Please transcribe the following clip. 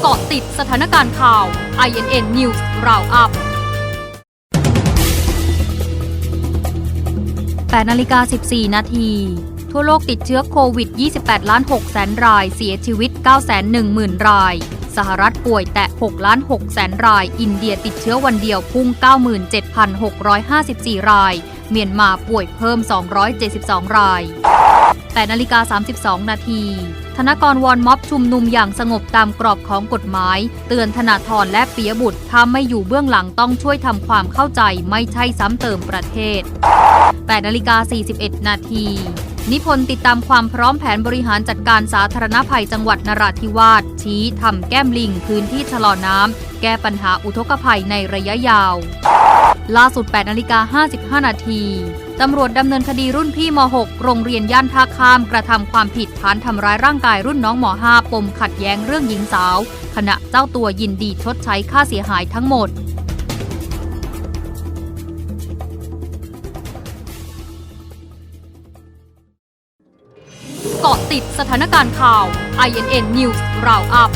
เกาะติดสถานการณ์ข่าว INN News Roundup 8นาฬิกา 14 นาที ทั่วโลกติดเชื้อโควิด 28 ล้าน6แสนราย เสียชีวิต 9 1 0 0 0 0 ราย สหรัฐป่วยแตะ6ล้าน6แสนราย อินเดียติดเชื้อวันเดียวพุ่ง 97,654 ราย เมียนมาป่วยเพิ่ม 272 ราย8นาฬิกา 32 นาที ธนกรวอนม็อบชุมนุมอย่างสงบตามกรอบของกฎหมาย เตือนธนาธรและปิยบุตรถ้าไม่อยู่เบื้องหลังต้องช่วยทำความเข้าใจไม่ใช่ซ้ำเติมประเทศ8นาฬิกา41 นาทีนิพนธ์ติดตามความพร้อมแผนบริหารจัดการสาธารณภัยจังหวัดนราธิวาสชี้ทำแก้มลิงพื้นที่ชะลอน้ำแก้ปัญหาอุทกภัยในระยะยาว ล่าสุด 8นาฬิกา55 นาทีตำรวจดำเนินคดีรุ่นพี่ม .6 โรงเรียนย่านท่าข้ามกระทำความผิดฐานทำร้ายร่างกายรุ่นน้องม .5 ปมขัดแย้งเรื่องหญิงสาว ขณะเจ้าตัวยินดีชดใช้ค่าเสียหายทั้งหมดเกาะติดสถานการณ์ข่าว INN News Roundup